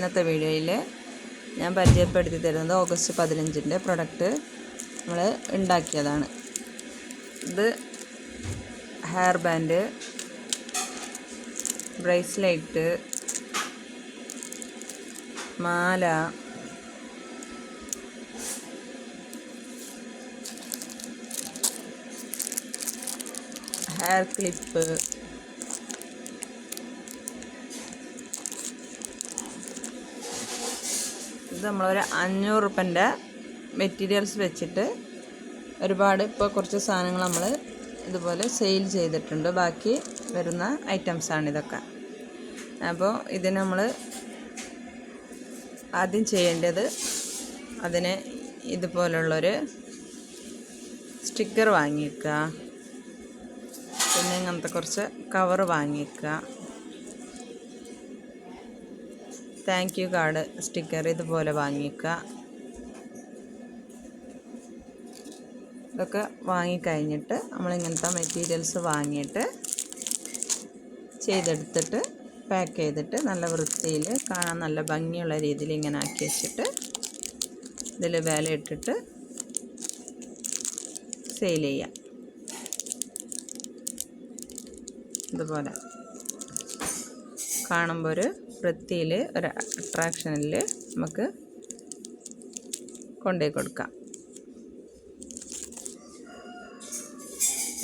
ഇന്നത്തെ വീഡിയോയിൽ ഞാൻ പരിചയപ്പെടുത്തി തരുന്നത് ഓഗസ്റ്റ് പതിനഞ്ചിന്റെ പ്രൊഡക്റ്റ് നമ്മൾ ഉണ്ടാക്കിയതാണ്. ഇത് ഹെയർ ബാൻഡ് ബ്രേസ്ലെറ്റ് മാല ഹെയർ ക്ലിപ്പ് ഇത് നമ്മളൊരു അഞ്ഞൂറ് റുപ്പന്റെ മെറ്റീരിയൽസ് വെച്ചിട്ട് ഒരുപാട് ഇപ്പോൾ കുറച്ച് സാധനങ്ങൾ നമ്മൾ ഇതുപോലെ സെയിൽ ചെയ്തിട്ടുണ്ട്. ബാക്കി വരുന്ന ഐറ്റംസാണ് ഇതൊക്കെ. അപ്പോൾ ഇതിന് നമ്മൾ ആദ്യം ചെയ്യേണ്ടത് അതിന് ഇതുപോലുള്ളൊരു സ്റ്റിക്കർ വാങ്ങിക്കുക പിന്നെ ഇങ്ങനത്തെ കുറച്ച് കവർ വാങ്ങിക്കുക താങ്ക് യു കാർഡ് സ്റ്റിക്കർ ഇതുപോലെ വാങ്ങിക്കുക. ഇതൊക്കെ വാങ്ങിക്കഴിഞ്ഞിട്ട് നമ്മളിങ്ങനത്തെ മെറ്റീരിയൽസ് വാങ്ങിയിട്ട് ചെയ്തെടുത്തിട്ട് പാക്ക് ചെയ്തിട്ട് നല്ല വൃത്തിയിൽ കാണാൻ നല്ല ഭംഗിയുള്ള രീതിയിൽ ഇങ്ങനെ ആക്കി വെച്ചിട്ട് ഇതിൽ വില ഇട്ടിട്ട് സെയിൽ ചെയ്യാം. ഇതുപോലെ കാണുമ്പോൾ ഒരു വൃത്തിയിൽ ഒരു അട്രാക്ഷനിൽ നമുക്ക് കൊണ്ടുപോയി കൊടുക്കാം.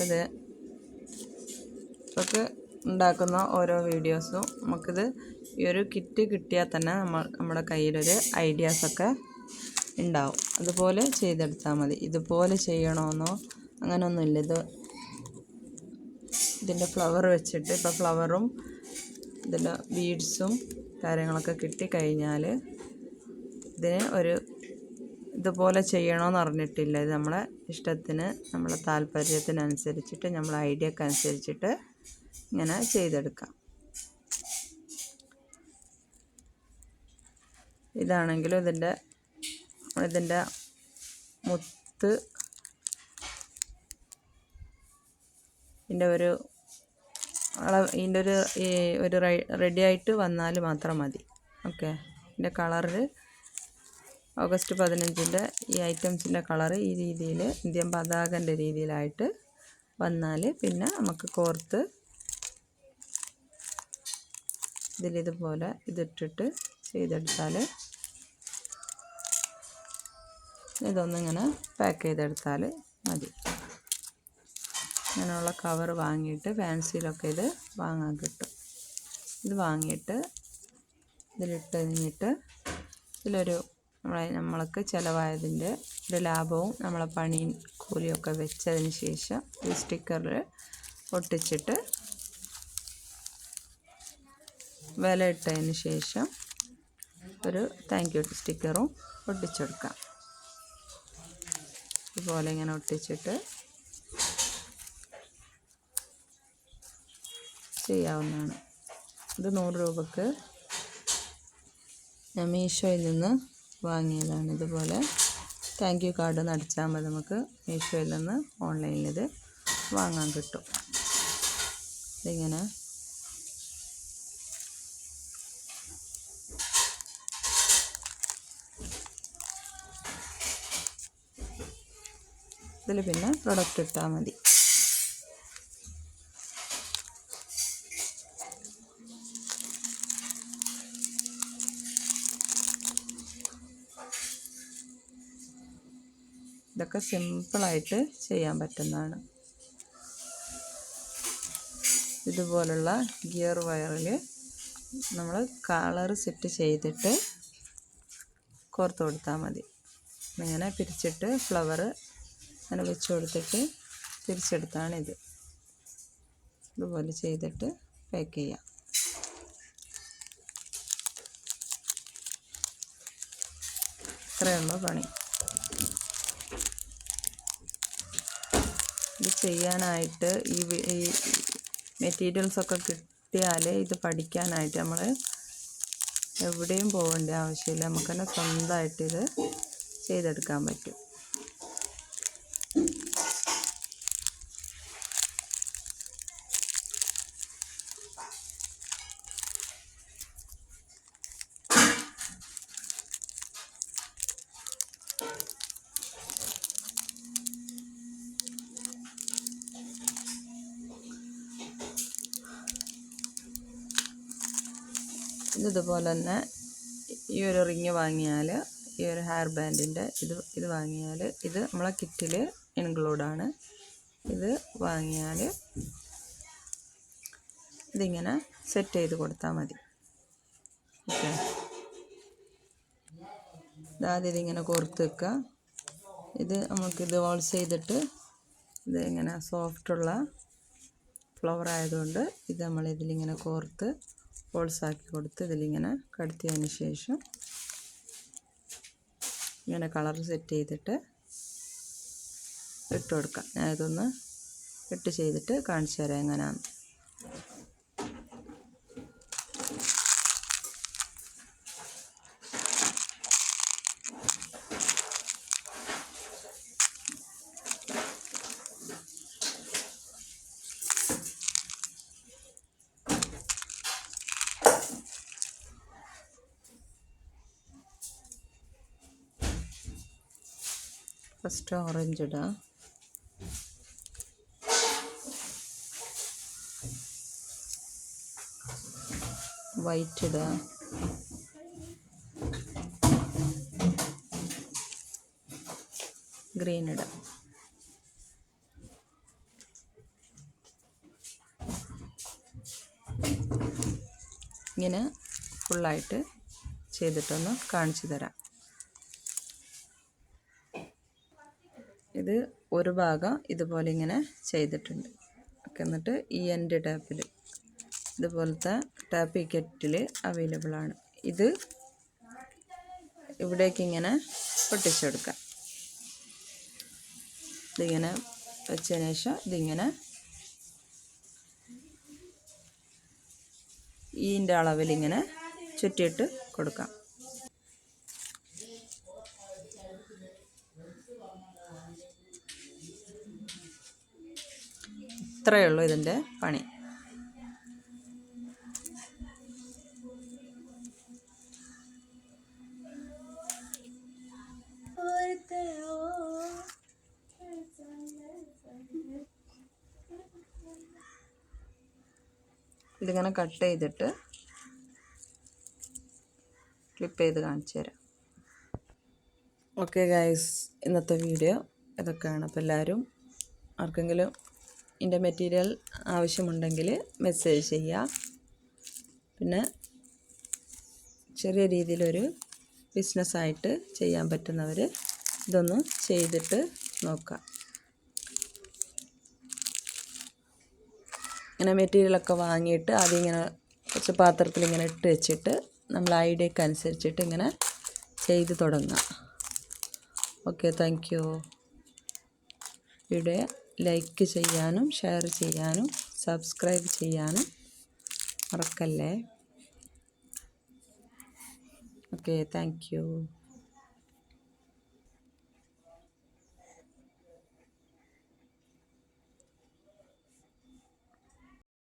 ഇത് ഇതൊക്കെ ഉണ്ടാക്കുന്ന ഓരോ വീഡിയോസും നമുക്കിത് ഈ ഒരു കിറ്റ് കിട്ടിയാൽ തന്നെ നമ്മൾ നമ്മുടെ കയ്യിലൊരു ഐഡിയാസൊക്കെ ഉണ്ടാവും. അതുപോലെ ചെയ്തെടുത്താൽ മതി. ഇതുപോലെ ചെയ്യണമെന്നോ അങ്ങനെയൊന്നുമില്ല ഇത് ഇതിന്റെ ഫ്ലവർ വെച്ചിട്ട് ഇപ്പോൾ ഫ്ലവറും ഇതിന്റെ ബീഡ്സും കാര്യങ്ങളൊക്കെ കിട്ടിക്കഴിഞ്ഞാൽ ഇതിന് ഒരു ഇതുപോലെ ചെയ്യണമെന്ന് അറിഞ്ഞിട്ടില്ല. ഇത് നമ്മളെ ഇഷ്ടത്തിന് നമ്മളെ താല്പര്യത്തിനനുസരിച്ചിട്ട് നമ്മളെ ഐഡിയക്ക് അനുസരിച്ചിട്ട് ഇങ്ങനെ ചെയ്തെടുക്കാം. ഇതാണെങ്കിലും ഇതിന്റെ ഇതിന്റെ മുത്ത് ഇതിന്റെ ഒരു അളവ് ഇതിന്റെ ഒരു ഒരു റെഡി ആയിട്ട് വന്നാൽ മാത്രം മതി. ഓക്കെ ഇതിന്റെ കളറ് ഓഗസ്റ്റ് പതിനഞ്ചിന്റെ ഈ ഐറ്റംസിന്റെ കളറ് ഈ രീതിയിൽ ഇന്ത്യൻ പതാകന്റെ രീതിയിലായിട്ട് വന്നാൽ പിന്നെ നമുക്ക് കോർത്ത് ഇതിലിതുപോലെ ഇതിട്ടിട്ട് ചെയ്തെടുത്താൽ ഇതൊന്നിങ്ങനെ പാക്ക് ചെയ്തെടുത്താൽ മതി. അങ്ങനെയുള്ള കവർ വാങ്ങിയിട്ട് ഫാൻസിയിലൊക്കെ ഇത് വാങ്ങാൻ കിട്ടും. ഇത് വാങ്ങിയിട്ട് ഇതിലിട്ട് കഴിഞ്ഞിട്ട് ഇതിലൊരു നമ്മളെ നമ്മൾക്ക് ചിലവായതിന്റെ ഒരു ലാഭവും നമ്മളെ പണിയും കൂലിയൊക്കെ വെച്ചതിന് ശേഷം ഈ സ്റ്റിക്കറിൽ ഒട്ടിച്ചിട്ട് വില ഇട്ടതിന് ശേഷം ഒരു താങ്ക് യു സ്റ്റിക്കറും ഒട്ടിച്ചെടുക്കാം. ഇതുപോലെ ഇങ്ങനെ ഒട്ടിച്ചിട്ട് ചെയ്യാവുന്നതാണ്. ഇത് നൂറ് രൂപക്ക് ഞാൻ മീഷോയിൽ നിന്ന് വാങ്ങിയതാണ് ഇതുപോലെ. താങ്ക് യു കാർഡ് നടിച്ചാൽ മതി നമുക്ക്. മീഷോയിൽ നിന്ന് ഓൺലൈനിൽ ഇത് വാങ്ങാൻ കിട്ടും. ഇതിങ്ങനെ. ഇതിൽ പിന്നെ പ്രൊഡക്റ്റ് ഇട്ടാൽ മതി. ഇതൊക്കെ സിമ്പിളായിട്ട് ചെയ്യാൻ പറ്റുന്നതാണ്. ഇതുപോലുള്ള ഗിയർ വയറിൽ നമ്മൾ കളർ സെറ്റ് ചെയ്തിട്ട് കോർത്ത് കൊടുത്താൽ മതി. ഇങ്ങനെ പിരിച്ചിട്ട് ഫ്ലവർ അങ്ങനെ വെച്ച് കൊടുത്തിട്ട് തിരിച്ചെടുത്താണിത് ഇതുപോലെ ചെയ്തിട്ട് പാക്ക് ചെയ്യാം. ഇത്രയുള്ള പണി. ചെയ്യാനായിട്ട് ഈ ഈ മെറ്റീരിയൽസൊക്കെ കിട്ടിയാൽ ഇത് പഠിക്കാനായിട്ട് നമ്മൾ എവിടെയും പോകേണ്ട ആവശ്യമില്ല. നമുക്ക് തന്നെ സ്വന്തമായിട്ട് ഇത് ചെയ്തെടുക്കാൻ പറ്റും. ഇതുപോലെ തന്നെ ഈ ഒരു റിങ് വാങ്ങിയാൽ ഈ ഒരു ഹെയർ ബാൻഡിന്റെ ഇത് ഇത് വാങ്ങിയാൽ ഇത് നമ്മളെ കിറ്റിൽ ഇൻക്ലൂഡാണ് ഇത് വാങ്ങിയാൽ ഇതിങ്ങനെ സെറ്റ് ചെയ്ത് കൊടുത്താൽ മതി. ഓക്കെ ആദ്യം ഇതിങ്ങനെ കോർത്ത് വെക്കുക ഇത് നമുക്കിത് ഹോൾസ് ചെയ്തിട്ട് ഇത് ഇങ്ങനെ സോഫ്റ്റുള്ള ഫ്ലവർ ആയതുകൊണ്ട് ഇത് നമ്മൾ ഇതിലിങ്ങനെ കോർത്ത് ഹോൾസാക്കി കൊടുത്ത് ഇതിലിങ്ങനെ കടത്തിയതിന് ശേഷം ഇങ്ങനെ കളർ സെറ്റ് ചെയ്തിട്ട് ഇട്ട് കൊടുക്കാം. ഞാൻ ഇതൊന്ന് ഇട്ട് ചെയ്തിട്ട് കാണിച്ചു തരാം എങ്ങനെയാണ് ഫസ്റ്റ് ഓറഞ്ച് ഇടാം. വൈറ്റ് ഇടുക ഗ്രീൻ ഇടാം. ഇങ്ങനെ ഫുള്ളായിട്ട് ചെയ്തിട്ടൊന്ന് കാണിച്ചു തരാം. ഇത് ഒരു ഭാഗം ഇതുപോലെ ഇങ്ങനെ ചെയ്തിട്ടുണ്ട്. എന്നിട്ട് ഈ എന്റെ ടാപ്പിൽ ഇതുപോലത്തെ ടാപ്പ് ഈ കെറ്റിൽ അവൈലബിൾ ആണ്. ഇത് ഇവിടേക്ക് ഇങ്ങനെ പൊട്ടിച്ചെടുക്കാം ഇതിങ്ങനെ വെച്ചതിന് ശേഷം ഇതിങ്ങനെ ഈന്റെ അളവിൽ ഇങ്ങനെ ചുറ്റിയിട്ട് കൊടുക്കാം. ഇത്രയേ ഉള്ളൂ ഇതിന്റെ പണി. ഇതിങ്ങനെ കട്ട് ചെയ്തിട്ട് ക്ലിപ്പ് ചെയ്ത് കാണിച്ചു തരാം. ഓക്കെ ഗൈസ് ഇന്നത്തെ വീഡിയോ ഇതൊക്കെയാണ്. അപ്പോൾ എല്ലാവരും ആർക്കെങ്കിലും ഇതിന്റെ മെറ്റീരിയൽ ആവശ്യമുണ്ടെങ്കിൽ മെസ്സേജ് ചെയ്യുക. പിന്നെ ചെറിയ രീതിയിലൊരു ബിസിനസ്സായിട്ട് ചെയ്യാൻ പറ്റുന്നവർ ഇതൊന്ന് ചെയ്തിട്ട് നോക്കുക. ഇങ്ങനെ മെറ്റീരിയലൊക്കെ വാങ്ങിയിട്ട് ആദ്യം ഇങ്ങനെ കുറച്ച് പാത്രത്തിൽ ഇങ്ങനെ ഇട്ട് വെച്ചിട്ട് നമ്മൾ ഐഡിയക്ക് അനുസരിച്ചിട്ട് ഇങ്ങനെ ചെയ്ത് തുടങ്ങാം okay thank you video like ചെയ്യാനും ഷെയർ ചെയ്യാനും സബ്സ്ക്രൈബ് ചെയ്യാനും മറക്കല്ലേ? Okay thank